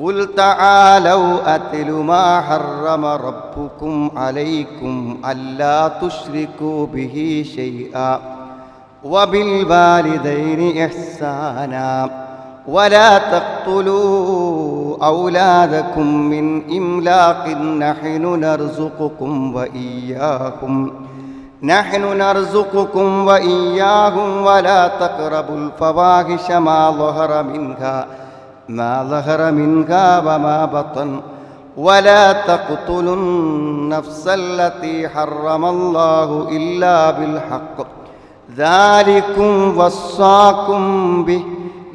قل تعالوا أتل ما حرم ربكم عليكم ألا تشركوا به شيئا وبالوالدين إحسانا ولا تقتلوا أولادكم من إملاق نحن نرزقكم وإياكم نحن نرزقكم وإياهم ولا تقربوا الفواحش ما ظهر منها ما ظهر منها وما بطن ولا تقتلوا النفس التي حرم الله إلا بالحق ذلكم وصاكم به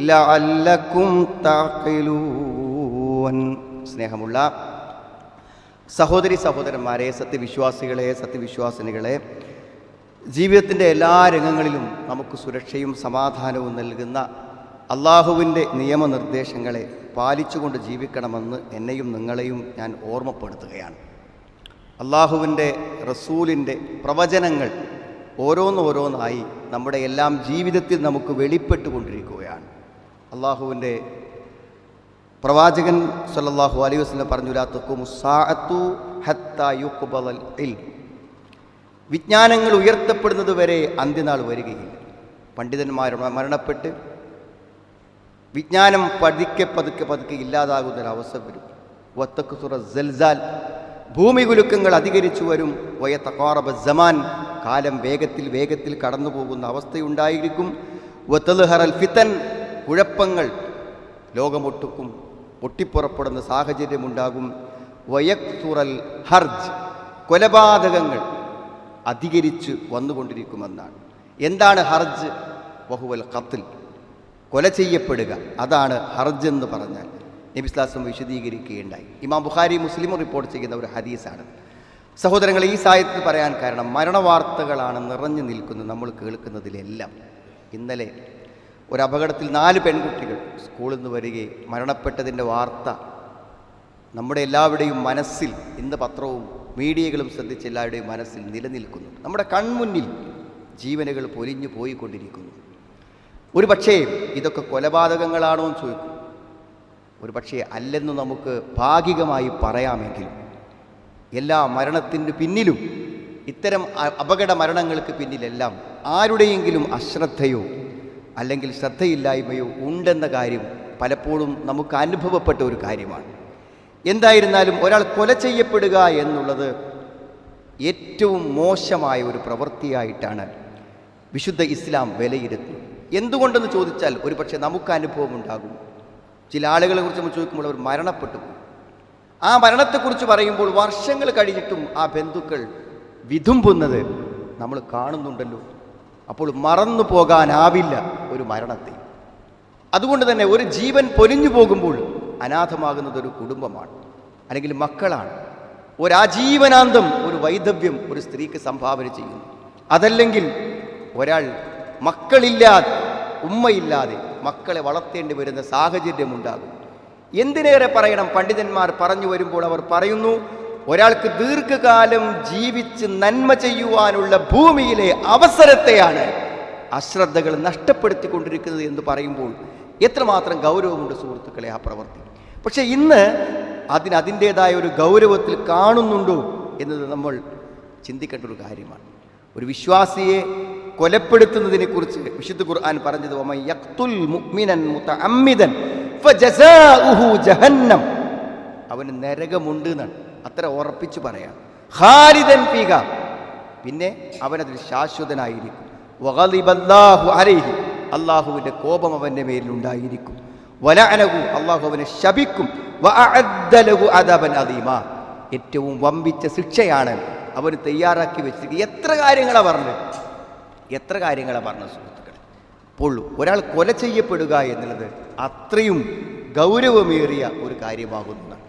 لعلكم تعقلون സ്നേഹമുള്ള സഹോദരി സഹോദരന്മാരെ സത്യവിശ്വാസികളെ സത്യവിശ്വാസിനികളെ ജീവിതത്തിൻ്റെ എല്ലാ രംഗങ്ങളിലും നമുക്ക് സുരക്ഷയും സമാധാനവും നൽകുന്ന അള്ളാഹുവിന്റെ നിയമനിർദ്ദേശങ്ങളെ പാലിച്ചുകൊണ്ട് ജീവിക്കണമെന്ന് എന്നെയും നിങ്ങളെയും ഞാൻ ഓർമ്മപ്പെടുത്തുകയാണ്. അള്ളാഹുവിന്റെ റസൂലിന്റെ പ്രവചനങ്ങൾ ഓരോന്നോരോന്നായി നമ്മുടെ എല്ലാം ജീവിതത്തിൽ നമുക്ക് വെളിപ്പെട്ടുകൊണ്ടിരിക്കുകയാണ്. അള്ളാഹുവിന്റെ പ്രവാചകൻ സല്ലല്ലാഹു അലൈഹി വസ്ലം പറഞ്ഞു വിജ്ഞാനങ്ങൾ ഉയർത്തപ്പെടുന്നത് വരെ അന്ത്യനാൾ വരികയില്ല. പണ്ഡിതന്മാർ മരണപ്പെട്ട് വിജ്ഞാനം പതുക്കെ പതുക്കെ പതുക്കെ ഇല്ലാതാകുന്നൊരവസ്ഥ വരും. വത്തക്കുസുറ ജൽസാൽ ഭൂമി കുലുക്കങ്ങൾ അധികരിച്ചു വരും. വയ തക്കാറബ ജമാൻ കാലം വേഗത്തിൽ വേഗത്തിൽ കടന്നു പോകുന്ന അവസ്ഥയുണ്ടായിരിക്കും. വത്തലുഹറൽ ഫിത്തൻ. കുഴപ്പങ്ങൾ ലോകമൊട്ടുക്കും. പൊട്ടിപ്പുറപ്പെടുന്ന സാഹചര്യമുണ്ടാകും. വയക്തുറൽ ഹർജ്. കൊലപാതകങ്ങൾ അധികരിച്ച് വന്നുകൊണ്ടിരിക്കുമെന്നാണ്. എന്താണ് ഹർജ്? ബഹുവൽ ഖത്തിൽ കൊല ചെയ്യപ്പെടുക. അതാണ് ഹർജ് എന്ന് പറഞ്ഞാൽ നബിസ്ലാസം വിശദീകരിക്കുകയുണ്ടായി. ഇമാം ബുഖാരി മുസ്ലിം റിപ്പോർട്ട് ചെയ്യുന്ന ഒരു ഹദീസാണ്. സഹോദരങ്ങൾ ഈ സാഹിത്യത്തിൽ പറയാൻ കാരണം മരണവാർത്തകളാണ് നിറഞ്ഞു നിൽക്കുന്നത് നമ്മൾ കേൾക്കുന്നതിലെല്ലാം. ഇന്നലെ ഒരു അപകടത്തിൽ നാല് പെൺകുട്ടികൾ സ്കൂളിൽ നിന്ന് വരികയും മരണപ്പെട്ടതിന്റെ വാർത്ത നമ്മുടെ എല്ലാവരുടെയും മനസ്സിൽ ഇന്ന് പത്രവും മീഡിയകളും ശ്രദ്ധിച്ച് എല്ലാവരുടെയും മനസ്സിൽ നിലനിൽക്കുന്നു. നമ്മുടെ കൺമുന്നിൽ ജീവനുകൾ പൊലിഞ്ഞു പോയിക്കൊണ്ടിരിക്കുന്നു. ഒരു പക്ഷേ ഇതൊക്കെ കൊലപാതകങ്ങളാണോ എന്ന് ചോദിക്കും. ഒരു പക്ഷേ അല്ലെന്ന് നമുക്ക് ഭാഗികമായി പറയാമെങ്കിലും എല്ലാ മരണത്തിന് പിന്നിലും ഇത്തരം അപകട മരണങ്ങൾക്ക് പിന്നിലെല്ലാം ആരുടെയെങ്കിലും അശ്രദ്ധയോ അല്ലെങ്കിൽ ശ്രദ്ധയില്ലായ്മയോ ഉണ്ടെന്ന കാര്യം പലപ്പോഴും നമുക്ക് അനുഭവപ്പെട്ട ഒരു കാര്യമാണ്. എന്തായിരുന്നാലും ഒരാൾ കൊല ചെയ്യപ്പെടുക എന്നുള്ളത് ഏറ്റവും മോശമായ ഒരു പ്രവൃത്തിയായിട്ടാണ് വിശുദ്ധ ഇസ്ലാം വിലയിരുത്തുന്നത്. എന്തുകൊണ്ടെന്ന് ചോദിച്ചാൽ ഒരു പക്ഷേ നമുക്ക് അനുഭവം ഉണ്ടാകും. ചില ആളുകളെ കുറിച്ച് നമ്മൾ ചോദിക്കുമ്പോൾ അവർ മരണപ്പെട്ടു ആ മരണത്തെക്കുറിച്ച് പറയുമ്പോൾ വർഷങ്ങൾ കഴിഞ്ഞിട്ടും ആ ബന്ധുക്കൾ വിതുമ്പുന്നത് നമ്മൾ കാണുന്നുണ്ടല്ലോ. അപ്പോൾ മറന്നു പോകാനാവില്ല ഒരു മരണത്തെ. അതുകൊണ്ട് തന്നെ ഒരു ജീവൻ പൊലിഞ്ഞു പോകുമ്പോൾ അനാഥമാകുന്നത് ഒരു കുടുംബമാണ് അല്ലെങ്കിൽ മക്കളാണ്. ഒരാജീവനാന്തം ഒരു വൈദവ്യം ഒരു സ്ത്രീക്ക് സംഭാവന ചെയ്യുന്നു. അതല്ലെങ്കിൽ ഒരാൾ മക്കളില്ലാതെ ഉമ്മയില്ലാതെ മക്കളെ വളർത്തേണ്ടി വരുന്ന സാഹചര്യമുണ്ടാകും. എന്തിനേറെ പറയണം? പണ്ഡിതന്മാർ പറഞ്ഞു വരുമ്പോൾ അവർ പറയുന്നു ഒരാൾക്ക് ദീർഘകാലം ജീവിച്ച് നന്മ ചെയ്യുവാനുള്ള ഭൂമിയിലെ അവസരത്തെയാണ് അശ്രദ്ധകൾ നഷ്ടപ്പെടുത്തിക്കൊണ്ടിരിക്കുന്നത് എന്ന് പറയുമ്പോൾ എത്രമാത്രം ഗൗരവമുണ്ട് സുഹൃത്തുക്കളെ ആ പ്രവൃത്തി. പക്ഷെ ഇന്ന് അതിന് അതിന്റെതായ ഒരു ഗൗരവത്തിൽ കാണുന്നുണ്ടോ എന്നത് നമ്മൾ ചിന്തിക്കേണ്ട ഒരു കാര്യമാണ്. ഒരു വിശ്വാസിയെ കൊലപ്പെടുത്തുന്നതിനെ കുറിച്ച് വിശുദ്ധ ഖുർആൻ പറഞ്ഞത് "വമൻ യഖ്തുൽ മുഅ്മിനൻ മുതഅമ്മിദൻ ഫജസാഉഹു ജഹന്നം. അവന് നരകമുണ്ട് എന്നാണ്. അത്ര ഉറപ്പിച്ചു പറയാം. ഖാലിദൻ പിന്നെ അവനതിൽ ശാശ്വതനായിരിക്കും. അള്ളാഹുവിന്റെ കോപം അവന്റെ മേലിലുണ്ടായിരിക്കും വലഅനഹു. അള്ളാഹു അവനെ ശപിക്കും. അദബൻ ഏറ്റവും വമ്പിച്ച ശിക്ഷയാണ് അവന് തയ്യാറാക്കി വെച്ചിരിക്കുക എത്ര കാര്യങ്ങളാണ് പറഞ്ഞത്? എത്ര കാര്യങ്ങളാണ് പറഞ്ഞത് സുഹൃത്തുക്കൾ പൊള്ളു ഒരാൾ കൊല ചെയ്യപ്പെടുക എന്നുള്ളത് അത്രയും ഗൗരവമേറിയ ഒരു കാര്യമാകുന്നതാണ്.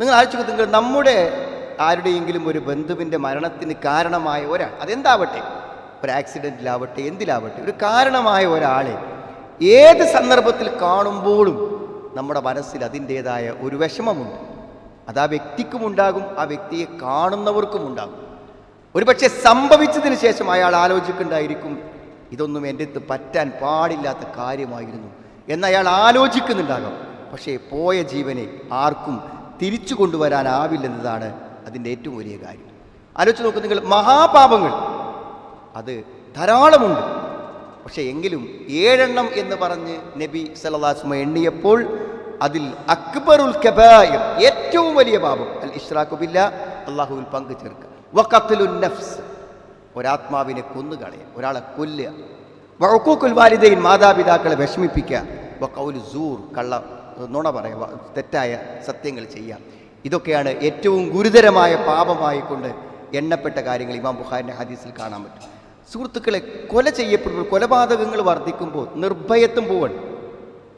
നിങ്ങൾ നിങ്ങൾ നമ്മുടെ ആരുടെയെങ്കിലും ഒരു ബന്ധുവിന്റെ മരണത്തിന് കാരണമായ ഒരാൾ അതെന്താവട്ടെ? ഒരു ആക്സിഡന്റിലാവട്ടെ എന്തിലാവട്ടെ ഒരു കാരണമായ ഒരാളെ ഏത് സന്ദർഭത്തിൽ കാണുമ്പോഴും നമ്മുടെ മനസ്സിൽ അതിന്റേതായ ഒരു വിഷമമുണ്ട്. അത് ആ വ്യക്തിക്കുമുണ്ടാകും ആ വ്യക്തിയെ കാണുന്നവർക്കും ഉണ്ടാകും ഒരുപക്ഷെ സംഭവിച്ചതിന് ശേഷം അയാൾ ആലോചിക്കുന്നുണ്ടായിരിക്കും ഇതൊന്നും എന്റെ അടുത്ത് പറ്റാൻ പാടില്ലാത്ത കാര്യമായിരുന്നു എന്ന് അയാൾ ആലോചിക്കുന്നുണ്ടാകാം. പക്ഷേ പോയ ജീവനെ ആർക്കും തിരിച്ചു കൊണ്ടുവരാനാവില്ലെന്നതാണ് അതിന്റെ ഏറ്റവും വലിയ കാര്യം. ആലോചിച്ച് നോക്കൂ നിങ്ങൾ മഹാപാപങ്ങൾ അത് ധാരാളമുണ്ട്. പക്ഷേ എങ്കിലും ഏഴെണ്ണം എന്ന് പറഞ്ഞ് നബി സലദാസ്മ എണ്ണിയപ്പോൾ അതിൽ അക്ബറുൽ കബായർ ഏറ്റവും വലിയ പാപം അൽ ഇഷ്റാഖുബില്ല അള്ളാഹുവിൽ പങ്കു ചേർക്കുക വഖത്തുലുൻ നഫ്സ്. ഒരാത്മാവിനെ കൊന്നുകളയുക ഒരാളെ കൊല്ലുക. വഴക്കൂക്കുൽ വാലിദൈൻ മാതാപിതാക്കളെ വിഷമിപ്പിക്കുക. വക്കൗലു സൂർ കള്ള നുണ പറയുക തെറ്റായ സത്യങ്ങൾ ചെയ്യുക. ഇതൊക്കെയാണ് ഏറ്റവും ഗുരുതരമായ പാപമായിക്കൊണ്ട് എണ്ണപ്പെട്ട കാര്യങ്ങൾ ഇമാം ബുഖാരിന്റെ ഹദീസിൽ കാണാൻ പറ്റും. സുഹൃത്തുക്കളെ കൊല ചെയ്യപ്പെടുമ്പോൾ കൊലപാതകങ്ങൾ വർദ്ധിക്കുമ്പോൾ നിർഭയത്വം പോവാണ്.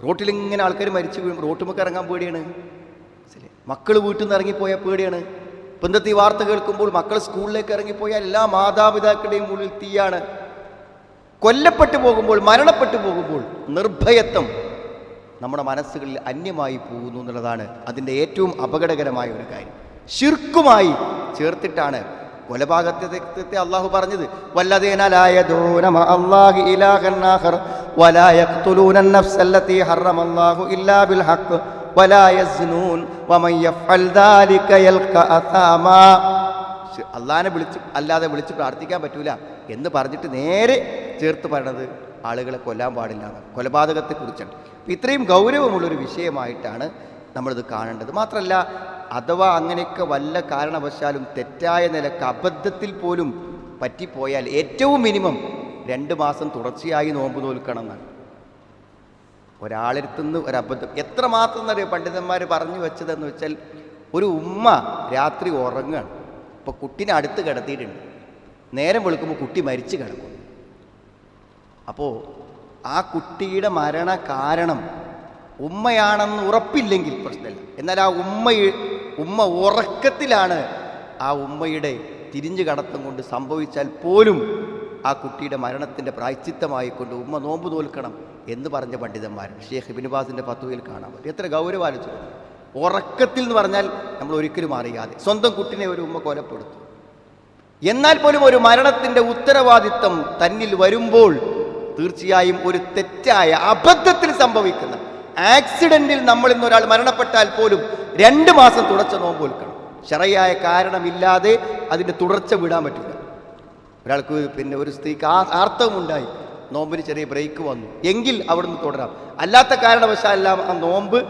റോട്ടിലിങ്ങനെ ആൾക്കാർ മരിച്ചു വീഴും റോട്ടുമൊക്കെ ഇറങ്ങാൻ പേടിയാണ്. മക്കൾ വീട്ടിൽ നിന്ന് ഇറങ്ങിപ്പോയാൽ പേടിയാണ്. ബന്ധത്തിൽ വാർത്ത കേൾക്കുമ്പോൾ മക്കൾ സ്കൂളിലേക്ക് ഇറങ്ങിപ്പോയാൽ എല്ലാ മാതാപിതാക്കളുടെയും ഉള്ളിൽ തീയാണ്. കൊല്ലപ്പെട്ടു പോകുമ്പോൾ മരണപ്പെട്ടു പോകുമ്പോൾ നിർഭയത്വം നമ്മുടെ മനസ്സുകളിൽ അന്യമായി പോകുന്നു എന്നുള്ളതാണ് അതിന്റെ ഏറ്റവും അപകടകരമായ ഒരു കാര്യം. ശിർക്കുമായി ചേർത്തിട്ടാണ് കൊലപാതകത്തെ അള്ളാഹു പറഞ്ഞത്. വല്ലതേനാലായ അള്ളാഹിനെ വിളിച്ച് അല്ലാതെ വിളിച്ച് പ്രാർത്ഥിക്കാൻ പറ്റൂല എന്ന് പറഞ്ഞിട്ട് നേരെ ചേർത്ത് പറയണത് ആളുകളെ കൊല്ലാൻ പാടില്ല. കൊലപാതകത്തെക്കുറിച്ചാണ് അപ്പം ഇത്രയും ഗൗരവമുള്ളൊരു വിഷയമായിട്ടാണ് നമ്മളിത് കാണേണ്ടത്. മാത്രമല്ല അഥവാ അങ്ങനെയൊക്കെ വല്ല കാരണവശാലും തെറ്റായ നിലയ്ക്ക് അബദ്ധത്തിൽ പോലും പറ്റിപ്പോയാൽ ഏറ്റവും മിനിമം രണ്ട് മാസം തുടർച്ചയായി നോമ്പ് നോൽക്കണം എന്നാണ് ഒരാളെടുത്തുനിന്ന് ഒരു അബദ്ധം എത്രമാത്രം എന്നറിയോ പണ്ഡിതന്മാർ പറഞ്ഞു വെച്ചതെന്ന് വെച്ചാൽ ഒരു ഉമ്മ രാത്രി ഉറങ്ങുകയാണ് ഇപ്പോൾ കുട്ടീനെ അടുത്ത് കിടത്തിയിട്ടുണ്ട്. നേരം വെളുക്കുമ്പോൾ കുട്ടി മരിച്ചു കിടക്കും. അപ്പോൾ ആ കുട്ടിയുടെ മരണ കാരണം ഉമ്മയാണെന്ന് ഉറപ്പില്ലെങ്കിൽ പ്രശ്നമില്ല. എന്നാൽ ആ ഉമ്മ ഉമ്മ ഉറക്കത്തിലാണ് ആ ഉമ്മയുടെ തിരിഞ്ഞു കടത്തം കൊണ്ട് സംഭവിച്ചാൽ പോലും ആ കുട്ടിയുടെ മരണത്തിന്റെ പ്രായച്ചിത്തമായിക്കൊണ്ട് ഉമ്മ നോമ്പ് തോൽക്കണം എന്ന് പറഞ്ഞ പണ്ഡിതന്മാർ. ഷേഖ് ബിനുബാസിന്റെ പത്തുവയിൽ കാണാൻ പറ്റും. എത്ര ഗൗരവാലോചന ഉറക്കത്തിൽ എന്ന് പറഞ്ഞാൽ നമ്മൾ ഒരിക്കലും അറിയാതെ സ്വന്തം കുട്ടിനെ ഒരു ഉമ്മ കൊലപ്പെടുത്തും. എന്നാൽ പോലും ഒരു മരണത്തിന്റെ ഉത്തരവാദിത്തം തന്നിൽ വരുമ്പോൾ തീർച്ചയായും ഒരു തെറ്റായ അബദ്ധത്തിൽ സംഭവിക്കുന്ന ആക്സിഡന്റിൽ നമ്മൾ ഇന്നൊരാൾ മരണപ്പെട്ടാൽ പോലും രണ്ട് മാസം തുടച്ച നോമ്പ് വിൽക്കണം ശറയായ കാരണമില്ലാതെ അതിന്റെ തുടർച്ച വിടാൻ പറ്റില്ല. ഒരാൾക്ക് പിന്നെ ഒരു സ്ത്രീക്ക് ആ ആർത്തവമുണ്ടായി നോമ്പിന് ചെറിയ ബ്രേക്ക് വന്നു. എങ്കിൽ അവിടുന്ന് തുടരാം. അല്ലാത്ത കാരണവശാലെല്ലാം ആ നോമ്പ്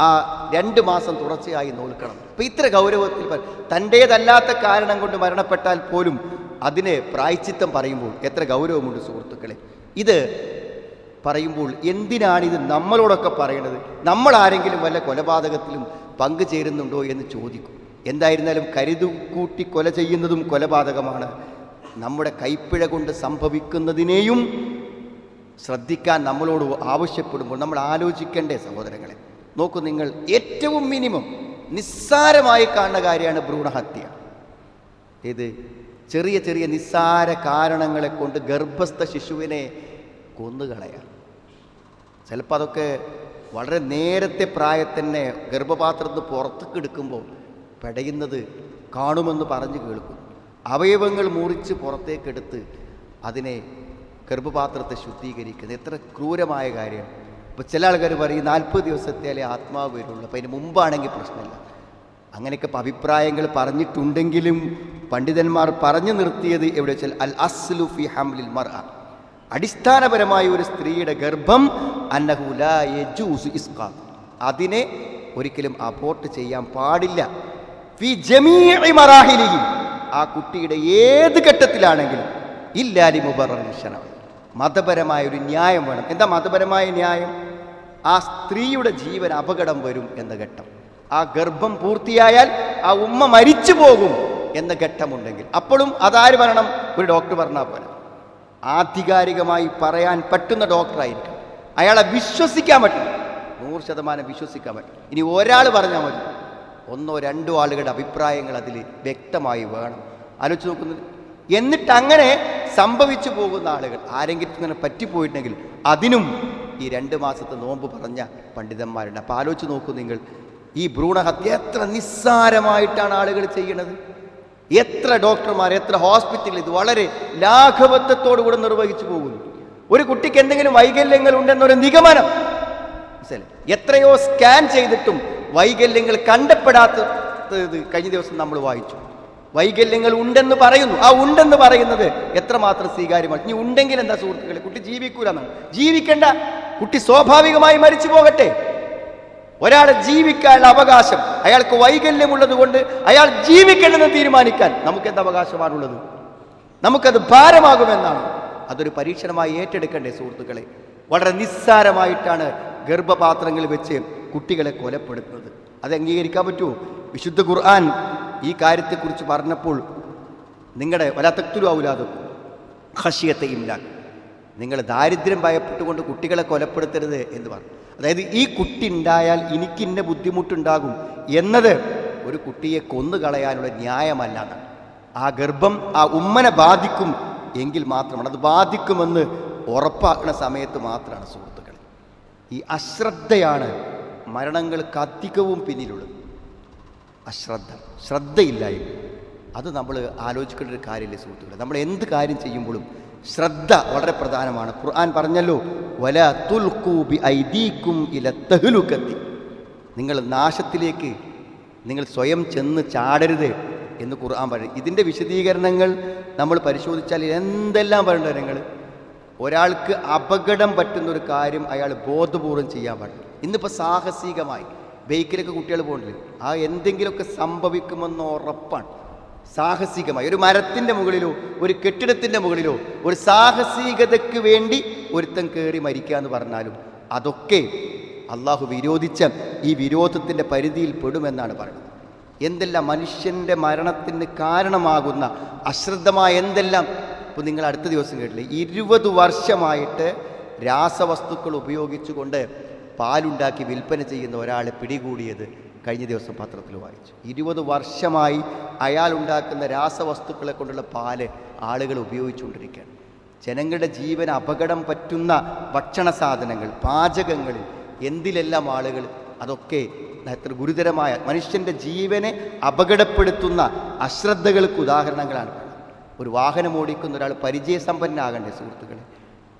ആ രണ്ട് മാസം തുടർച്ചയായി നോൽക്കണം. അപ്പം ഇത്ര ഗൗരവത്തിൽ തന്റേതല്ലാത്ത കാരണം കൊണ്ട് മരണപ്പെട്ടാൽ പോലും അതിനെ പ്രായച്ചിത്തം പറയുമ്പോൾ എത്ര ഗൗരവമുണ്ട് സുഹൃത്തുക്കളെ. ഇത് പറയുമ്പോൾ എന്തിനാണ് ഇത് നമ്മളോടൊക്കെ പറയണത്? നമ്മൾ ആരെങ്കിലും വല്ല കൊലപാതകത്തിലും പങ്കു പങ്കുചേരുന്നുണ്ടോ എന്ന് ചോദിക്കും. എന്തായിരുന്നാലും കരുതു കൂട്ടി കൊല ചെയ്യുന്നതും കൊലപാതകമാണ്. നമ്മുടെ കൈപ്പിഴ കൊണ്ട് സംഭവിക്കുന്നതിനെയും ശ്രദ്ധിക്കാൻ നമ്മളോട് ആവശ്യപ്പെടുമ്പോൾ നമ്മൾ ആലോചിക്കേണ്ടേ സഹോദരങ്ങളെ. നോക്കൂ നിങ്ങൾ ഏറ്റവും മിനിമം നിസ്സാരമായി കാണുന്ന കാര്യമാണ് ഭ്രൂണഹത്യ. ഇത് ചെറിയ ചെറിയ നിസ്സാര കാരണങ്ങളെ കൊണ്ട് ഗർഭസ്ഥ ശിശുവിനെ കൊന്നുകളയാം. ചിലപ്പോൾ അതൊക്കെ വളരെ നേരത്തെ പ്രായത്തന്നെ ഗർഭപാത്രത്തിൽ പുറത്തേക്ക് എടുക്കുമ്പോൾ പെടയുന്നത് കാണുമെന്ന് പറഞ്ഞു കേൾക്കും. അവയവങ്ങൾ മുറിച്ച് പുറത്തേക്കെടുത്ത് അതിനെ ഗർഭപാത്രത്തെ ശുദ്ധീകരിക്കുന്നത്. എത്ര ക്രൂരമായ കാര്യം. ഇപ്പോൾ ചില ആൾക്കാർ പറയും നാൽപ്പത് ദിവസത്തേലേ ആത്മാവ് വരുള്ളൂ. അപ്പോൾ അതിന് മുമ്പാണെങ്കിൽ പ്രശ്നമില്ല. അങ്ങനെയൊക്കെ അഭിപ്രായങ്ങൾ പറഞ്ഞിട്ടുണ്ടെങ്കിലും പണ്ഡിതന്മാർ പറഞ്ഞു നിർത്തിയത് എവിടെ വെച്ചാൽ അൽ അസ്ലു ഫി ഹംലിൽ മർ അടിസ്ഥാനപരമായ ഒരു സ്ത്രീയുടെ ഗർഭം അന്നഹുല ലാ യജൂസു ഇസ്ഖാത്ത് അതിനെ ഒരിക്കലും അബോർട്ട് ചെയ്യാൻ പാടില്ല. ഫി ജമീഇ മറാഹിലിഹി. ആ കുട്ടിയുടെ ഏത് ഘട്ടത്തിലാണെങ്കിലും ഇല്ലാലി മുബറ മതപരമായ ഒരു ന്യായം വേണം. എന്താ മതപരമായ ന്യായം? ആ സ്ത്രീയുടെ ജീവൻ അപകടം വരും എന്ന ഘട്ടം. ആ ഗർഭം പൂർത്തിയായാൽ ആ ഉമ്മ മരിച്ചു പോകും എന്ന ഘട്ടമുണ്ടെങ്കിൽ. അപ്പോഴും അതാര് പറയണം ഒരു ഡോക്ടർ പറഞ്ഞാൽ പോലെ ആധികാരികമായി പറയാൻ പറ്റുന്ന ഡോക്ടറായിരിക്കും അയാളെ വിശ്വസിക്കാൻ പറ്റും നൂറ് ശതമാനം വിശ്വസിക്കാൻ പറ്റും ഇനി ഒരാൾ പറഞ്ഞാൽ മതി. ഒന്നോ രണ്ടോ ആളുകളുടെ അഭിപ്രായങ്ങൾ അതിൽ വ്യക്തമായി വേണം. ആലോചിച്ച് നോക്കുന്നത് എന്നിട്ട് അങ്ങനെ സംഭവിച്ചു പോകുന്ന ആളുകൾ. ആരെങ്കിലും ഇങ്ങനെ പറ്റിപ്പോയിട്ടുണ്ടെങ്കിൽ അതിനും ഈ രണ്ട് മാസത്തെ നോമ്പ് പറഞ്ഞ പണ്ഡിതന്മാരുണ്ട്. അപ്പോൾ ആലോചിച്ച് നോക്കൂ നിങ്ങൾ. ഈ ഭ്രൂണഹത്യ എത്ര നിസ്സാരമായിട്ടാണ് ആളുകൾ ചെയ്യണത് എത്ര ഡോക്ടർമാർ എത്ര ഹോസ്പിറ്റലിൽ ഇത് വളരെ ലാഘവത്വത്തോടുകൂടെ നിർവഹിച്ചു പോകുന്നു. ഒരു കുട്ടിക്ക് എന്തെങ്കിലും വൈകല്യങ്ങൾ ഉണ്ടെന്നൊരു നിഗമനം. എത്രയോ സ്കാൻ ചെയ്തിട്ടും വൈകല്യങ്ങൾ കണ്ടപ്പെടാത്തത് കഴിഞ്ഞ ദിവസം നമ്മൾ വായിച്ചു. വൈകല്യങ്ങൾ ഉണ്ടെന്ന് പറയുന്നു. ആ ഉണ്ടെന്ന് പറയുന്നത് എത്രമാത്രം സ്വീകാര്യമാണ്. ഇനി ഉണ്ടെങ്കിൽ എന്താ സുഹൃത്തുക്കളെ? കുട്ടി ജീവിക്കൂലെന്നാണ് ജീവിക്കേണ്ട. കുട്ടി സ്വാഭാവികമായി മരിച്ചു പോകട്ടെ. ഒരാളെ ജീവിക്കാനുള്ള അവകാശം അയാൾക്ക് വൈകല്യമുള്ളത് കൊണ്ട് അയാൾ ജീവിക്കണമെന്ന് തീരുമാനിക്കാൻ നമുക്ക് എന്ത് അവകാശമാണുള്ളത്? നമുക്കത് ഭാരമാകുമെന്നാണ്. അതൊരു പരീക്ഷണമായി ഏറ്റെടുക്കണ്ടേ സുഹൃത്തുക്കളെ? വളരെ നിസ്സാരമായിട്ടാണ് ഗർഭപാത്രങ്ങൾ വെച്ച് കുട്ടികളെ കൊലപ്പെടുത്തുന്നത്. അത് അംഗീകരിക്കാൻ പറ്റുമോ? വിശുദ്ധ ഖുർആൻ ഈ കാര്യത്തെക്കുറിച്ച് പറഞ്ഞപ്പോൾ നിങ്ങളുടെ വലാത്തക്തുരു ഔലാദും ഖഷിയത്തെ ഇല്ലാക്ക് നിങ്ങൾ ദാരിദ്ര്യം ഭയപ്പെട്ടുകൊണ്ട് കുട്ടികളെ കൊലപ്പെടുത്തരുത് എന്ന് പറഞ്ഞു. അതായത് ഈ കുട്ടി ഉണ്ടായാൽ എനിക്ക് ഇന്ന ബുദ്ധിമുട്ടുണ്ടാകും എന്നത് ഒരു കുട്ടിയെ കൊന്നു കളയാനുള്ള ആ ഗർഭം ആ ഉമ്മനെ ബാധിക്കും എങ്കിൽ മാത്രമാണ് അത് ബാധിക്കുമെന്ന് ഉറപ്പാക്കുന്ന സമയത്ത് മാത്രമാണ് സുഹൃത്തുക്കൾ ഈ അശ്രദ്ധയാണ് മരണങ്ങൾക്ക് അധികവും പിന്നിലുള്ളത്. അശ്രദ്ധ. ശ്രദ്ധയില്ലായ്മ. അത് നമ്മൾ ആലോചിക്കേണ്ട ഒരു കാര്യമില്ല സുഹൃത്തുക്കളെ? നമ്മൾ എന്ത് കാര്യം ചെയ്യുമ്പോഴും ശ്രദ്ധ വളരെ പ്രധാനമാണ്. ഖുർആൻ പറഞ്ഞല്ലോ വല തുൽക്കൂബി ഐദീക്കും ഇല തഹ്ലുക്കത്തി. നിങ്ങൾ നാശത്തിലേക്ക് നിങ്ങൾ സ്വയം ചെന്ന് ചാടരുത് എന്ന് ഖുർആൻ പറയും ഇതിന്റെ വിശദീകരണങ്ങൾ നമ്മൾ പരിശോധിച്ചാൽ എന്തെല്ലാം പറയേണ്ട നിങ്ങൾ? ഒരാൾക്ക് അപകടം പറ്റുന്ന ഒരു കാര്യം അയാൾ ബോധപൂർവം ചെയ്യാൻ പാടില്ല. ഇന്നിപ്പോൾ സാഹസികമായി ബൈക്കിലൊക്കെ കുട്ടികൾ പോകുന്നില്ലേ ആ എന്തെങ്കിലുമൊക്കെ സംഭവിക്കുമെന്ന് ഉറപ്പാണ്. സാഹസികമായി. ഒരു മരത്തിന്റെ മുകളിലോ ഒരു കെട്ടിടത്തിന്റെ മുകളിലോ ഒരു സാഹസികതയ്ക്ക് വേണ്ടി ഒരുത്തൻ കയറി മരിക്കുക എന്ന് പറഞ്ഞാലും അതൊക്കെ അള്ളാഹു വിരോധിച്ച ഈ വിരോധത്തിന്റെ പരിധിയിൽ പെടുമെന്നാണ് പറയുന്നത്. എന്തെല്ലാം മനുഷ്യന്റെ മരണത്തിന് കാരണമാകുന്ന അശ്രദ്ധമായ എന്തെല്ലാം? ഇപ്പോൾ നിങ്ങൾ അടുത്ത ദിവസം കേട്ടില്ലേ? ഇരുപത് വർഷമായിട്ട് രാസവസ്തുക്കൾ ഉപയോഗിച്ചുകൊണ്ട് പാലുണ്ടാക്കി വിൽപ്പന ചെയ്യുന്ന ഒരാളെ പിടികൂടിയത് കഴിഞ്ഞ ദിവസം പത്രത്തിൽ വായിച്ചു. ഇരുപത് വർഷമായി അയാൾ ഉണ്ടാക്കുന്ന രാസവസ്തുക്കളെ കൊണ്ടുള്ള പാൽ ആളുകൾ ഉപയോഗിച്ചുകൊണ്ടിരിക്കുകയാണ്. ജനങ്ങളുടെ ജീവൻ അപകടം പറ്റുന്ന ഭക്ഷണ സാധനങ്ങൾ പാചകങ്ങളിൽ എന്തിലെല്ലാം ആളുകൾ അതൊക്കെ എത്ര ഗുരുതരമായ മനുഷ്യന്റെ ജീവനെ അപകടപ്പെടുത്തുന്ന അശ്രദ്ധകൾക്ക് ഉദാഹരണങ്ങളാണ് ഒരു വാഹനം ഓടിക്കുന്ന ഒരാൾ പരിചയസമ്പന്നാകണ്ടേ സുഹൃത്തുക്കളെ?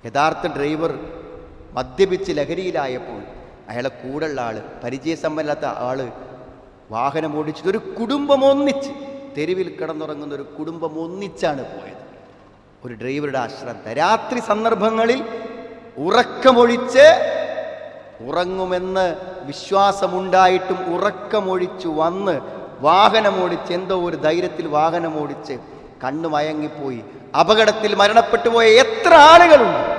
യഥാർത്ഥ ഡ്രൈവർ മദ്യപിച്ച് ലഹരിയിലായപ്പോൾ അയാളെ കൂടെയുള്ള ആൾ പരിചയസമ്പന്നല്ലാത്ത ആൾ വാഹനം ഓടിച്ചത് ഒരു കുടുംബം ഒന്നിച്ച് തെരുവിൽ കിടന്നുറങ്ങുന്ന ഒരു കുടുംബം ഒന്നിച്ചാണ് പോയത്. ഒരു ഡ്രൈവറുടെ അശ്രദ്ധ രാത്രി സന്ദർഭങ്ങളിൽ ഉറക്കമൊഴിച്ച് ഉറങ്ങുമെന്ന് വിശ്വാസമുണ്ടായിട്ടും ഉറക്കമൊഴിച്ചു വന്ന് വാഹനമോടിച്ച് എന്തോ ഒരു ധൈര്യത്തിൽ വാഹനമോടിച്ച് കണ്ണു മയങ്ങിപ്പോയി അപകടത്തിൽ മരണപ്പെട്ടു പോയ എത്ര ആളുകളുണ്ട്.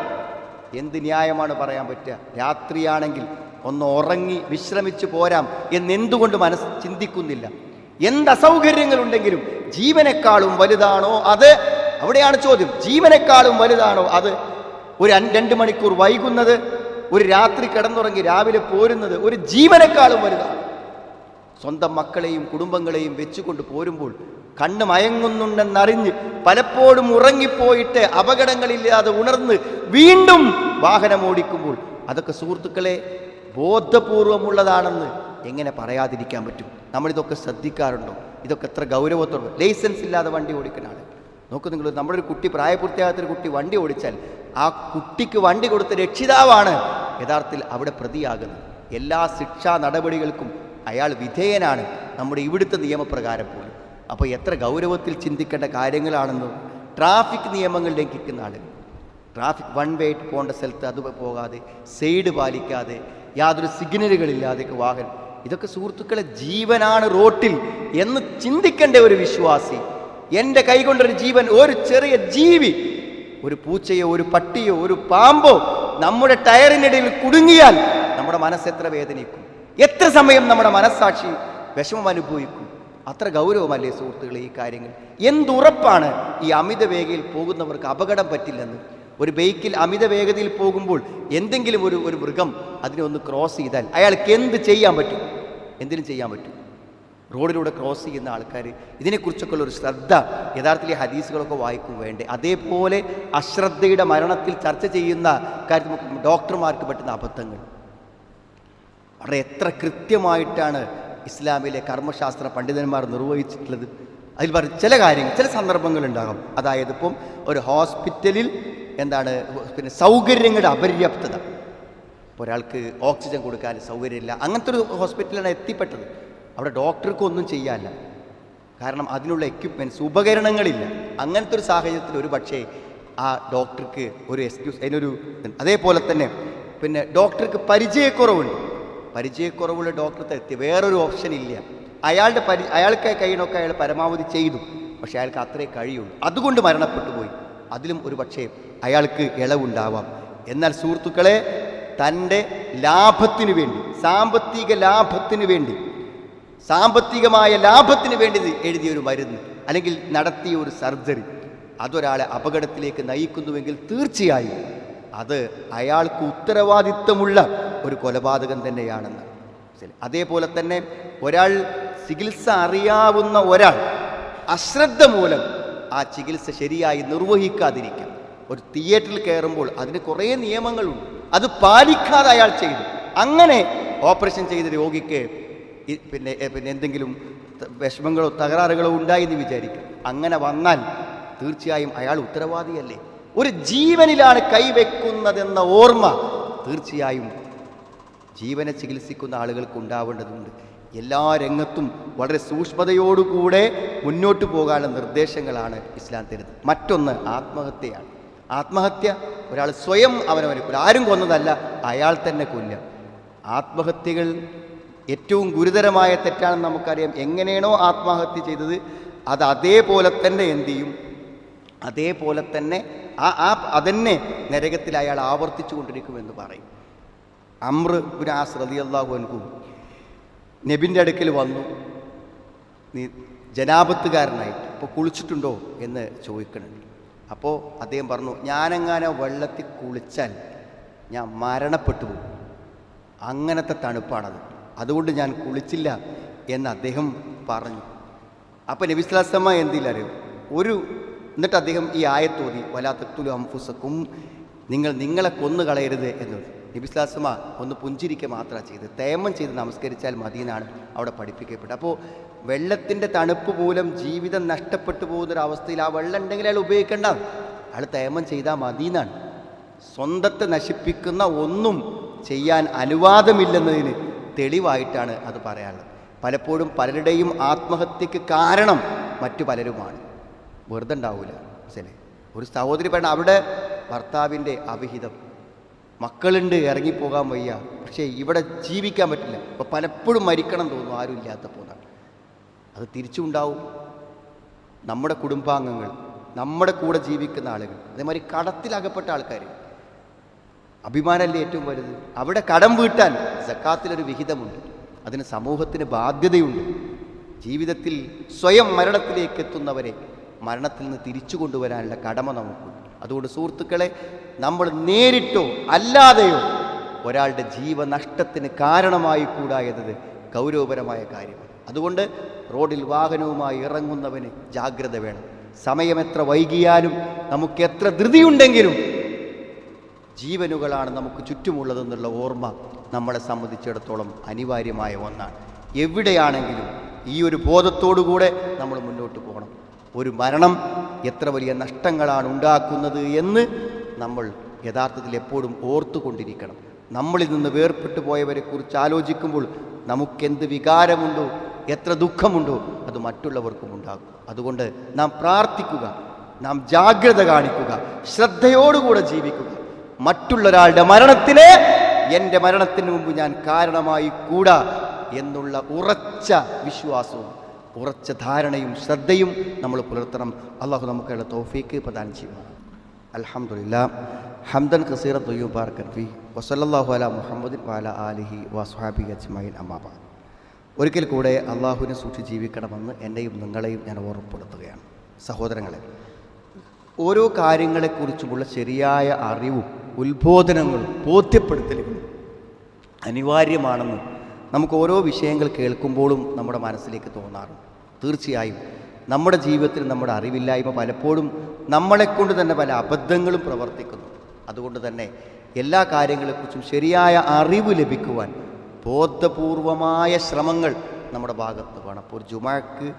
എന്ത് ന്യായമാണ് പറയാൻ പറ്റുക? രാത്രിയാണെങ്കിൽ ഒന്ന് ഉറങ്ങി വിശ്രമിച്ച് പോരാം എന്നെന്തുകൊണ്ട് മനസ്സ് ചിന്തിക്കുന്നില്ല? എന്ത് അസൗകര്യങ്ങളുണ്ടെങ്കിലും ജീവനേക്കാളും വലുതാണോ അത്? അവിടെയാണ് ചോദ്യം. ജീവനേക്കാളും വലുതാണോ അത്? ഒരു രണ്ട് മണിക്കൂർ വൈകുന്നത് ഒരു രാത്രി കിടന്നുറങ്ങി രാവിലെ പോരുന്നത് ഒരു ജീവനേക്കാളും വലുതാണ്. സ്വന്തം മക്കളെയും കുടുംബങ്ങളെയും വെച്ചുകൊണ്ട് പോരുമ്പോൾ കണ്ണ് മയങ്ങുന്നുണ്ടെന്നറിഞ്ഞ് പലപ്പോഴും ഉറങ്ങിപ്പോയിട്ട് അപകടങ്ങളില്ലാതെ ഉണർന്ന് വീണ്ടും വാഹനം ഓടിക്കുമ്പോൾ. അതൊക്കെ സുഹൃത്തുക്കളെ ബോധപൂർവമുള്ളതാണെന്ന് എങ്ങനെ പറയാതിരിക്കാൻ പറ്റും? നമ്മളിതൊക്കെ ശ്രദ്ധിക്കാറുണ്ടോ? ഇതൊക്കെ എത്ര ഗൗരവത്തോടെ. ലൈസൻസ് ഇല്ലാതെ വണ്ടി ഓടിക്കുന്ന ആൾ നോക്കൂ നിങ്ങൾ നമ്മുടെ ഒരു കുട്ടി പ്രായപൂർത്തിയാകാത്തൊരു കുട്ടി വണ്ടി ഓടിച്ചാൽ ആ കുട്ടിക്ക് വണ്ടി കൊടുത്ത രക്ഷിതാവാണ് യഥാർത്ഥത്തിൽ അവിടെ പ്രതിയാകുന്നത്. എല്ലാ ശിക്ഷാ നടപടികൾക്കും അയാൾ വിധേയനാണ്. നമ്മുടെ ഇവിടുത്തെ നിയമപ്രകാരം പോലും. അപ്പോൾ എത്ര ഗൗരവത്തിൽ ചിന്തിക്കേണ്ട കാര്യങ്ങളാണെന്ന്? ട്രാഫിക് നിയമങ്ങൾ ലംഘിക്കുന്ന ആളുകൾ ട്രാഫിക് വൺ വേ പോകേണ്ട സ്ഥലത്ത് അത് പോകാതെ സൈഡ് പാലിക്കാതെ യാതൊരു സിഗ്നലുകളില്ലാതെയൊക്കെ വാഹനം. ഇതൊക്കെ സുഹൃത്തുക്കളെ ജീവനാണ് റോട്ടിൽ എന്ന് ചിന്തിക്കേണ്ട ഒരു വിശ്വാസി എന്റെ കൈകൊണ്ടൊരു ജീവൻ ഒരു ചെറിയ ജീവി ഒരു പൂച്ചയോ ഒരു പട്ടിയോ ഒരു പാമ്പോ നമ്മുടെ ടയറിനിടയിൽ കുടുങ്ങിയാൽ നമ്മുടെ മനസ്സെത്ര വേദനിക്കും? എത്ര സമയം നമ്മുടെ മനസ്സാക്ഷി വിഷമം അനുഭവിക്കും? അത്ര ഗൗരവമല്ലേ സുഹൃത്തുക്കളെ ഈ കാര്യങ്ങൾ? എന്തുറപ്പാണ് ഈ അമിത വേഗയിൽ പോകുന്നവർക്ക് അപകടം പറ്റില്ലെന്ന്? ഒരു ബൈക്കിൽ അമിത വേഗതയിൽ പോകുമ്പോൾ എന്തെങ്കിലും ഒരു ഒരു മൃഗം അതിനെ ഒന്ന് ക്രോസ് ചെയ്താൽ അയാൾക്ക് എന്ത് ചെയ്യാൻ പറ്റും? എന്തിനും ചെയ്യാൻ പറ്റും. റോഡിലൂടെ ക്രോസ് ചെയ്യുന്ന ആൾക്കാർ ഇതിനെക്കുറിച്ചൊക്കെ ഉള്ള ഒരു ശ്രദ്ധ യഥാർത്ഥത്തിൽ ഹദീസുകളൊക്കെ വായിക്കും വേണ്ടേ. അതേപോലെ അശ്രദ്ധയുടെ മരണത്തിൽ ചർച്ച ചെയ്യുന്ന കാര്യത്തിൽ ഡോക്ടർമാർക്ക് പറ്റുന്ന അബദ്ധങ്ങൾ. അവിടെ എത്ര കൃത്യമായിട്ടാണ് ഇസ്ലാമിലെ കർമ്മശാസ്ത്ര പണ്ഡിതന്മാർ നിർവഹിച്ചിട്ടുള്ളത്. അതിൽ പറഞ്ഞ ചില കാര്യങ്ങൾ ചില സന്ദർഭങ്ങൾ ഉണ്ടാകും അതായത് ഇപ്പം ഒരു ഹോസ്പിറ്റലിൽ എന്താണ് പിന്നെ സൗകര്യങ്ങളുടെ അപര്യാപ്തത. ഒരാൾക്ക് ഓക്സിജൻ കൊടുക്കാൻ സൗകര്യമില്ല. അങ്ങനത്തെ ഒരു ഹോസ്പിറ്റലാണ് എത്തിപ്പെട്ടത്. അവിടെ ഡോക്ടർക്ക് ഒന്നും ചെയ്യാനില്ല. കാരണം അതിനുള്ള എക്യുപ്മെന്റ്സ് ഉപകരണങ്ങളില്ല. അങ്ങനത്തെ ഒരു സാഹചര്യത്തിൽ ഒരു പക്ഷേ ആ ഡോക്ടർക്ക് ഒരു എക്സ്ക്യൂസ് അതിനൊരു അതേപോലെ തന്നെ പിന്നെ ഡോക്ടർക്ക് പരിചയക്കുറവുണ്ട്. പരിചയക്കുറവുള്ള ഡോക്ടറെ എത്തി. വേറൊരു ഓപ്ഷൻ ഇല്ല. അയാളുടെ പരി അയാൾക്ക് കഴിയണമൊക്കെ അയാൾ പരമാവധി ചെയ്തു. പക്ഷേ അയാൾക്ക് അത്രേ കഴിയുള്ളൂ. അതുകൊണ്ട് മരണപ്പെട്ടു പോയി. അതിലും ഒരു പക്ഷേ അയാൾക്ക് ഇളവുണ്ടാവാം. എന്നാൽ സുഹൃത്തുക്കളെ തന്റെ ലാഭത്തിന് വേണ്ടി സാമ്പത്തിക ലാഭത്തിന് വേണ്ടി സാമ്പത്തികമായ ലാഭത്തിന് വേണ്ടി എഴുതിയ ഒരു മരുന്ന് അല്ലെങ്കിൽ നടത്തിയ ഒരു സർജറി അതൊരാളെ അപകടത്തിലേക്ക് നയിക്കുന്നുവെങ്കിൽ തീർച്ചയായും അത് അയാൾക്ക് ഉത്തരവാദിത്വമുള്ള ഒരു കൊലപാതകം തന്നെയാണെന്ന്. അതേപോലെ തന്നെ ഒരാൾ ചികിത്സ അറിയാവുന്ന ഒരാൾ അശ്രദ്ധ മൂലം ആ ചികിത്സ ശരിയായി നിർവഹിക്കാതിരിക്കാം. ഒരു തിയേറ്ററിൽ കയറുമ്പോൾ അതിന് കുറേ നിയമങ്ങളുണ്ട്. അത് പാലിക്കാതെ അയാൾ ചെയ്തു. അങ്ങനെ ഓപ്പറേഷൻ ചെയ്ത രോഗിക്ക് പിന്നെ പിന്നെ എന്തെങ്കിലും വിഷമങ്ങളോ തകരാറുകളോ ഉണ്ടായി എന്ന് വിചാരിക്കും. അങ്ങനെ വന്നാൽ തീർച്ചയായും അയാൾ ഉത്തരവാദിയല്ലേ? ഒരു ജീവനിലാണ് കൈവെക്കുന്നതെന്ന ഓർമ്മ തീർച്ചയായും ജീവനെ ചികിത്സിക്കുന്ന ആളുകൾക്ക് ഉണ്ടാവേണ്ടതുണ്ട്. എല്ലാ രംഗത്തും വളരെ സൂക്ഷ്മതയോടുകൂടെ മുന്നോട്ട് പോകാനുള്ള നിർദ്ദേശങ്ങളാണ് ഇസ്ലാം തരുന്നത്. മറ്റൊന്ന് ആത്മഹത്യയാണ്. ആത്മഹത്യ ഒരാൾ സ്വയം അവനവനെ കൊല്ലും ആരും കൊന്നതല്ല അയാൾ തന്നെ കൊല്ലുക. ആത്മഹത്യകൾ ഏറ്റവും ഗുരുതരമായ തെറ്റാണെന്ന് നമുക്കറിയാം. എങ്ങനെയാണോ ആത്മഹത്യ ചെയ്തത് അത് അതേപോലെ തന്നെ എന്ത് ചെയ്യും? അതേപോലെ തന്നെ ആ ആ അതന്നെ നരകത്തിൽ അയാൾ ആവർത്തിച്ചു കൊണ്ടിരിക്കുമെന്ന് പറയും. അമ്ര ബുനാസ് റളിയല്ലാഹു അൻഹു നബിന്റെ അടുക്കൽ വന്നു. നീ ജനാപത്തുകാരനായിട്ട് അപ്പോൾ കുളിച്ചിട്ടുണ്ടോ എന്ന് ചോദിക്കണം. അപ്പോൾ അദ്ദേഹം പറഞ്ഞു ഞാനെങ്ങാനോ വെള്ളത്തിൽ കുളിച്ചാൽ ഞാൻ മരണപ്പെട്ടു പോകും. അങ്ങനത്തെ തണുപ്പാണത്. അതുകൊണ്ട് ഞാൻ കുളിച്ചില്ല എന്ന് അദ്ദേഹം പറഞ്ഞു. അപ്പോൾ നബിസ്ലാസമ്മ എന്തില്ലറിയും ഒരു എന്നിട്ട് അദ്ദേഹം ഈ ആയത്തോതി വലാത്തത്തുലു അംഫുസക്കും നിങ്ങൾ നിങ്ങളെ കൊന്നു കളയരുത് എന്ന് നബിസ്ലാസമ്മ ഒന്ന് പുഞ്ചിരിക്കുക മാത്രമാണ് ചെയ്ത് തേമം ചെയ്ത് നമസ്കരിച്ചാൽ മതി എന്നാണ് അവിടെ പഠിപ്പിക്കപ്പെട്ടത്. അപ്പോൾ വെള്ളത്തിന്റെ തണുപ്പ് മൂലം ജീവിതം നഷ്ടപ്പെട്ടു പോകുന്നൊരവസ്ഥയിൽ ആ വെള്ളം ഉണ്ടെങ്കിൽ അയാൾ ഉപയോഗിക്കേണ്ട. അയാൾ തേമം ചെയ്താൽ മതി എന്നാണ് സ്വന്തത്തെ നശിപ്പിക്കുന്ന ഒന്നും ചെയ്യാൻ അനുവാദമില്ലെന്നതിന് തെളിവായിട്ടാണ് അത് പറയാനുള്ളത്. പലപ്പോഴും പലരുടെയും ആത്മഹത്യക്ക് കാരണം മറ്റു പലരുമാണ്. വെറുതെ ഉണ്ടാവില്ല ശരി ഒരു സഹോദരി പറഞ്ഞ അവിടെ ഭർത്താവിന്റെ അവിഹിതം. മക്കളുണ്ട് ഇറങ്ങിപ്പോകാൻ വയ്യ. പക്ഷേ ഇവിടെ ജീവിക്കാൻ പറ്റില്ല. അപ്പോൾ പലപ്പോഴും മരിക്കണം തോന്നും ആരും ഇല്ലാത്തപ്പോൾ അത് തിരിച്ചുണ്ടാവും. നമ്മുടെ കുടുംബാംഗങ്ങൾ നമ്മുടെ കൂടെ ജീവിക്കുന്ന ആളുകൾ അതേമാതിരി കടത്തിലകപ്പെട്ട ആൾക്കാർ അഭിമാനമല്ലേ ഏറ്റവും വലുത്? അവിടെ കടം വീട്ടാൻ സക്കാത്തിലൊരു വിഹിതമുണ്ട്. അതിന് സമൂഹത്തിന് ബാധ്യതയുണ്ട്. ജീവിതത്തിൽ സ്വയം മരണത്തിലേക്ക് എത്തുന്നവരെ മരണത്തിൽ നിന്ന് തിരിച്ചു കൊണ്ടുവരാനുള്ള കടമ നമുക്കുണ്ട്. അതുകൊണ്ട് സുഹൃത്തുക്കളെ നമ്മൾ നേരിട്ടോ അല്ലാതെയോ ഒരാളുടെ ജീവനഷ്ടത്തിന് കാരണമായി കൂടാ എന്നത് ഗൗരവപരമായ കാര്യമാണ് അതുകൊണ്ട് റോഡിൽ വാഹനവുമായി ഇറങ്ങുന്നവന് ജാഗ്രത വേണം. സമയം എത്ര വൈകിയാലും നമുക്ക് എത്ര ധൃതിയുണ്ടെങ്കിലും ജീവനുകളാണ് നമുക്ക് ചുറ്റുമുള്ളതെന്നുള്ള ഓർമ്മ നമ്മളെ സംബന്ധിച്ചിടത്തോളം അനിവാര്യമായ ഒന്നാണ്. എവിടെയാണെങ്കിലും ഈ ഒരു ബോധത്തോടുകൂടെ നമ്മൾ മുന്നോട്ട് പോകണം. ഒരു മരണം എത്ര വലിയ നഷ്ടങ്ങളാണ് ഉണ്ടാക്കുന്നത് എന്ന് നമ്മൾ യഥാർത്ഥത്തിൽ എപ്പോഴും ഓർത്തുകൊണ്ടിരിക്കണം. നമ്മളിൽ നിന്ന് വേർപെട്ടു പോയവരെക്കുറിച്ച് ആലോചിക്കുമ്പോൾ നമുക്കെന്ത് വികാരമുണ്ടോ എത്ര ദുഃഖമുണ്ടോ അത് മറ്റുള്ളവർക്കും ഉണ്ടാകും. അതുകൊണ്ട് നാം പ്രാർത്ഥിക്കുക നാം ജാഗ്രത കാണിക്കുക ശ്രദ്ധയോടുകൂടെ ജീവിക്കുക. മറ്റുള്ളൊരാളുടെ മരണത്തിന് എന്റെ മരണത്തിന് മുമ്പ് ഞാൻ കാരണമായി കൂടാ എന്നുള്ള ഉറച്ച വിശ്വാസവും ഉറച്ച ധാരണയും ശ്രദ്ധയും നമ്മൾ പുലർത്തണം. അള്ളാഹു നമുക്കുള്ള തോഫീക്ക് പ്രദാനം അൽഹംദുലില്ലാ ഹംദൻ തൊയ്യു ബാർക്കൻ ഫി വസല്ലാഹു അല മുഹമ്മദ് വാല ആലിഹി വസ്ഹാബി അജ്മൈൻ അമ്മാബ ഒരിക്കൽ കൂടെ അള്ളാഹുവിനെ സൂക്ഷിച്ച് ജീവിക്കണമെന്ന് എന്നെയും നിങ്ങളെയും ഞാൻ ഓർമ്മപ്പെടുത്തുകയാണ്. സഹോദരങ്ങളെ ഓരോ കാര്യങ്ങളെക്കുറിച്ചുമുള്ള ശരിയായ അറിവും ഉത്ബോധനങ്ങളും ബോധ്യപ്പെടുത്തലുകളും അനിവാര്യമാണെന്ന് നമുക്ക് ഓരോ വിഷയങ്ങൾ കേൾക്കുമ്പോഴും നമ്മുടെ മനസ്സിലേക്ക് തോന്നാറുണ്ട്. തീർച്ചയായും നമ്മുടെ ജീവിതത്തിൽ നമ്മുടെ അറിവില്ലായ്മ പലപ്പോഴും നമ്മളെക്കൊണ്ട് തന്നെ പല അബദ്ധങ്ങളും പ്രവർത്തിക്കുന്നു. അതുകൊണ്ട് തന്നെ എല്ലാ കാര്യങ്ങളെക്കുറിച്ചും ശരിയായ അറിവ് ലഭിക്കുവാൻ ബോധപൂർവമായ ശ്രമങ്ങൾ നമ്മുടെ ഭാഗത്ത് വേണം. അപ്പോൾ ജുമാക്ക്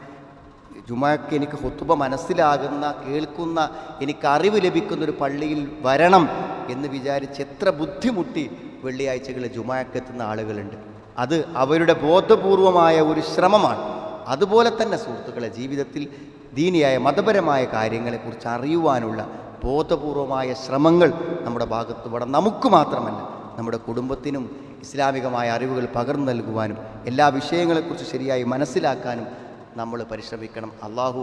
ജുമാക്ക് എനിക്ക് ഹൊത്തുബ മനസ്സിലാകുന്ന കേൾക്കുന്ന എനിക്ക് അറിവ് ലഭിക്കുന്ന ഒരു പള്ളിയിൽ വരണം എന്ന് വിചാരിച്ച് എത്ര ബുദ്ധിമുട്ടി വെള്ളിയാഴ്ചകളിൽ ജുമാക്കെത്തുന്ന ആളുകളുണ്ട്. അത് അവരുടെ ബോധപൂർവമായ ഒരു ശ്രമമാണ്. അതുപോലെ തന്നെ സുഹൃത്തുക്കളെ ജീവിതത്തിൽ ദീനിയായ മതപരമായ കാര്യങ്ങളെക്കുറിച്ച് അറിയുവാനുള്ള ബോധപൂർവമായ ശ്രമങ്ങൾ നമ്മുടെ ഭാഗത്ത് വേണം നമുക്ക് മാത്രമല്ല നമ്മുടെ കുടുംബത്തിനും ഇസ്ലാമികമായ അറിവുകൾ പകർന്നു നൽകുവാനും എല്ലാ വിഷയങ്ങളെക്കുറിച്ച് ശരിയായി മനസ്സിലാക്കാനും നമ്മൾ പരിശ്രമിക്കണം. അള്ളാഹു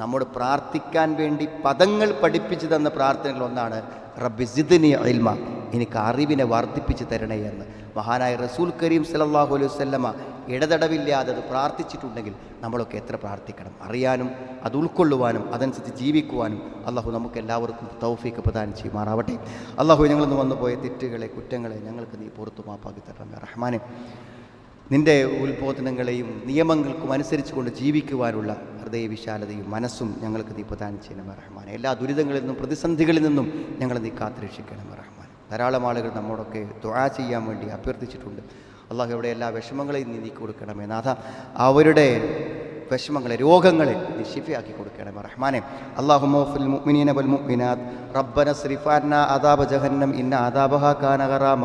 നമ്മോട് പ്രാർത്ഥിക്കാൻ വേണ്ടി പദങ്ങൾ പഠിപ്പിച്ചു തന്ന പ്രാർത്ഥനകൾ ഒന്നാണ് റബ്ബി സിദ്നി ഇൽമ എനിക്ക് അറിവിനെ വർദ്ധിപ്പിച്ച് തരണേ എന്ന്. മഹാനായ റസൂൽ കരീം സലല്ലാഹു അലൈഹി വല്ലമ ഇടതടവില്ലാതെ അത് പ്രാർത്ഥിച്ചിട്ടുണ്ടെങ്കിൽ നമ്മളൊക്കെ എത്ര പ്രാർത്ഥിക്കണം? അറിയാനും അത് ഉൾക്കൊള്ളുവാനും അതനുസരിച്ച് ജീവിക്കുവാനും അള്ളാഹു നമുക്ക് എല്ലാവർക്കും തൗഫീക്ക് പ്രദാനം ചെയ്യുമാറാവട്ടെ. അള്ളാഹു ഞങ്ങളിന്ന് വന്നുപോയ തെറ്റുകളെ കുറ്റങ്ങളെ ഞങ്ങൾക്ക് നീ പുറത്തു മാപ്പാക്കി തരണം റഹ്മാനെ. നിന്റെ ഉത്ബോധനങ്ങളെയും നിയമങ്ങൾക്കും അനുസരിച്ച് കൊണ്ട് ജീവിക്കുവാനുള്ള ഹൃദയവിശാലതയും മനസ്സും ഞങ്ങൾക്ക് നീ പ്രദാനം ചെയ്യണമേ റഹ്മാൻ എല്ലാ ദുരിതങ്ങളിൽ നിന്നും പ്രതിസന്ധികളിൽ നിന്നും ഞങ്ങളെ നീ കാത്തുരക്ഷിക്കണം റഹ്മാൻ ധാരാളം ആളുകൾ നമ്മോടൊക്കെ ദുആ ചെയ്യാൻ വേണ്ടി അഭ്യർത്ഥിച്ചിട്ടുണ്ട്. അള്ളാഹു ഇവിടെ എല്ലാ വിഷമങ്ങളെയും നീ നീക്കി കൊടുക്കണമേ നാഥ. അവരുടെ വിഷമങ്ങളെ രോഗങ്ങളെ നീ ഷിഫയാക്കി കൊടുക്കണമേ റഹ്മാനെ. അള്ളാഹു മോഫുൽ മുഅ്മിനീന വൽ മുഅ്മിനാത്ത്. റബ്ബന സ്രിഫാന അദാബ ജഹന്നം ഇന്ന അദാബഹ കാന ഗറാമ.